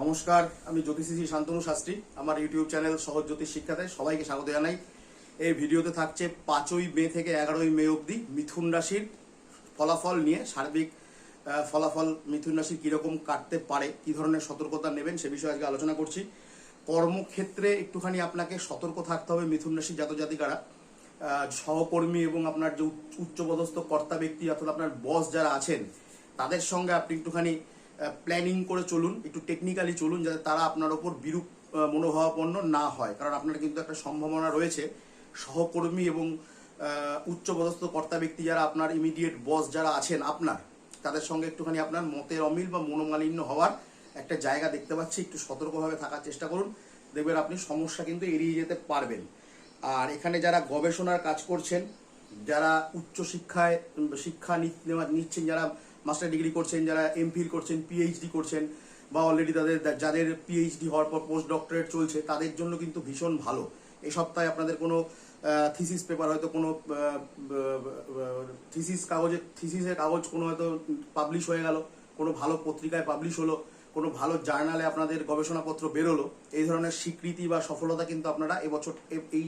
নমস্কার আমি জ্যোতিষী শান্তনু শাস্ত্রী। আমার ইউটিউব চ্যানেল সহজ জ্যোতিষ শিক্ষাতে সবাইকে স্বাগত জানাই। এই ভিডিওতে থাকছে পাঁচই মে থেকে এগারোই মে অবধি মিথুন রাশির ফলাফল নিয়ে সার্বিক ফলাফল মিথুন রাশি কীরকম কাটতে পারে কী ধরনের সতর্কতা নেবেন সে বিষয়ে আজকে আলোচনা করছি। কর্মক্ষেত্রে একটুখানি আপনাকে সতর্ক থাকতে হবে মিথুন রাশি জাতক জাতিকারা। আহ, সহকর্মী এবং আপনার যে উচ্চপদস্থ কর্তা ব্যক্তি অর্থাৎ আপনার বস যারা আছেন তাদের সঙ্গে আপনি একটুখানি প্ল্যানিং করে চলুন, একটু টেকনিক্যালি চলুন যাতে তারা আপনার ওপর বিরূপ মনোভাবাপন্ন না হয়। কারণ আপনার কিন্তু একটা সম্ভাবনা রয়েছে। সহকর্মী এবং উচ্চপদস্থ কর্তা ব্যক্তি যারা আপনার ইমিডিয়েট বস যারা আছেন আপনার, তাদের সঙ্গে একটুখানি আপনার মতের অমিল বা মনোমালিন্য হওয়ার একটা জায়গা দেখতে পাচ্ছি। একটু সতর্কভাবে থাকার চেষ্টা করুন। দেখবেন আপনি সমস্যা কিন্তু এড়িয়ে যেতে পারবেন। আর এখানে যারা গবেষণার কাজ করছেন, যারা উচ্চ শিক্ষায় শিক্ষা নিচ্ছেন, যারা মাস্টার ডিগ্রি করছেন, যারা এমফিল করছেন পিএইচডি করছেন, বা অলরেডি তাদের, যাদের পিএইচডি হওয়ার পর পোস্ট ডক্টরেট চলছে, তাদের জন্য কিন্তু ভীষণ ভালো। এই সপ্তাহে আপনাদের কোনো থিসিস পেপার হয়তো কোনো থিসিস কাগজে থিসিসের কাগজ কোনো হয়তো পাবলিশ হয়ে গেল, কোনো ভালো পত্রিকায় পাবলিশ হলো, কোনো ভালো জার্নালে আপনাদের গবেষণাপত্র বেরোলো, এই ধরনের স্বীকৃতি বা সফলতা কিন্তু আপনারা এবছর, এই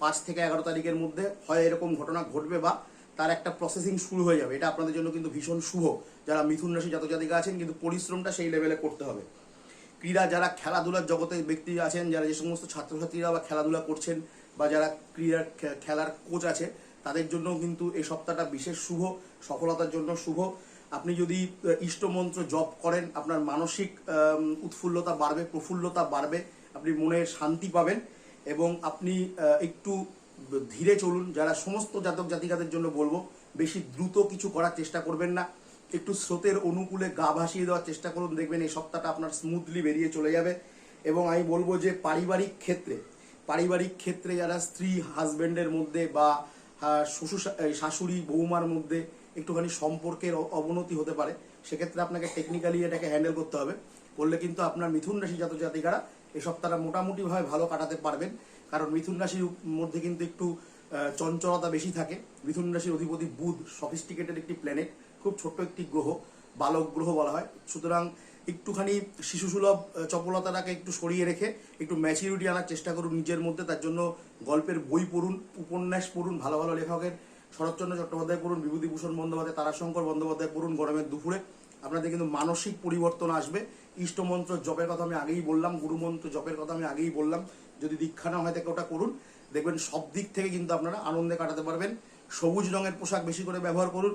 পাঁচ থেকে এগারো তারিখের মধ্যে হয় এরকম ঘটনা ঘটবে বা তার একটা প্রসেসিং শুরু হয়ে যাবে। এটা আপনাদের জন্য কিন্তু ভীষণ শুভ। যারা মিথুন রাশি জাতক জাতিকা আছেন, কিন্তু পরিশ্রমটা সেই লেভেলে করতে হবে। ক্রীড়া যারা খেলাধুলার জগতে ব্যক্তি আছেন, যারা যে সমস্ত ছাত্রছাত্রীরা বা খেলাধুলা করছেন বা যারা ক্রীড়ার খেলার কোচ আছে, তাদের জন্য কিন্তু এই সপ্তাহটা বিশেষ শুভ, সফলতার জন্য শুভ। আপনি যদি ইষ্টমন্ত্র জপ করেন, আপনার মানসিক উৎফুল্লতা বাড়বে, প্রফুল্লতা বাড়বে, আপনি মনে শান্তি পাবেন এবং আপনি একটু ধীরে চলুন, যারা সমস্ত জাতক জাতিকাদের জন্য বলব, বেশি দ্রুত কিছু করার চেষ্টা করবেন না। একটু স্রোতের অনুকূলে গা ভাসিয়ে দেওয়ার চেষ্টা করুন, দেখবেন এই সপ্তাহটা আপনার স্মুথলি বেরিয়ে চলে যাবে। এবং আমি বলব যে পারিবারিক ক্ষেত্রে পারিবারিক ক্ষেত্রে যারা স্ত্রী হাজবেন্ডের মধ্যে বা শ্বশুর শাশুড়ি, বৌমার মধ্যে একটুখানি সম্পর্কের অবনতি হতে পারে, সেক্ষেত্রে আপনাকে টেকনিক্যালি এটাকে হ্যান্ডেল করতে হবে। করলে কিন্তু আপনার মিথুন রাশি জাতক জাতিকারা এই সপ্তাহটা মোটামুটিভাবে ভালো কাটাতে পারবেন। কারণ মিথুন রাশির মধ্যে কিন্তু একটু চঞ্চলতা বেশি থাকে। মিথুন রাশির অধিপতি বুধ সফিস্টিকেটেড একটি প্ল্যানেট খুব ছোট্ট একটি গ্রহ, বালক গ্রহ বলা হয়। সুতরাং একটুখানি শিশুসুলভ চপলতাটাকে একটু সরিয়ে রেখে একটু ম্যাচিউরিটি আনার চেষ্টা করুন নিজের মধ্যে। তার জন্য গল্পের বই পড়ুন, উপন্যাস পড়ুন, ভালো ভালো লেখকের শরৎচন্দ্র চট্টোপাধ্যায় পড়ুন, বিভূতিভূষণ বন্দ্যোপাধ্যায়, তারাশঙ্কর বন্দ্যোপাধ্যায় পড়ুন গরমের দুপুরে। আপনাদের কিন্তু মানসিক পরিবর্তন আসবে। ইষ্টমন্ত্র জপের কথা আমি আগেই বললাম, গুরুমন্ত্র জপের কথা আমি আগেই বললাম। যদি দীক্ষা না হয় থাকে ওটা করুন। দেখবেন সব দিক থেকে কিন্তু আপনারা আনন্দে কাটাতে পারবেন। সবুজ রঙের পোশাক বেশি করে ব্যবহার করুন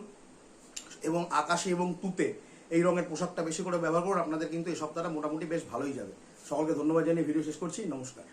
এবং আকাশে এবং তুতে এই রঙের পোশাকটা বেশি করে ব্যবহার করুন। আপনাদের কিন্তু এই সপ্তাহটা মোটামুটি বেশ ভালোই যাবে। সকলকে ধন্যবাদ জানিয়ে ভিডিও শেষ করছি। নমস্কার।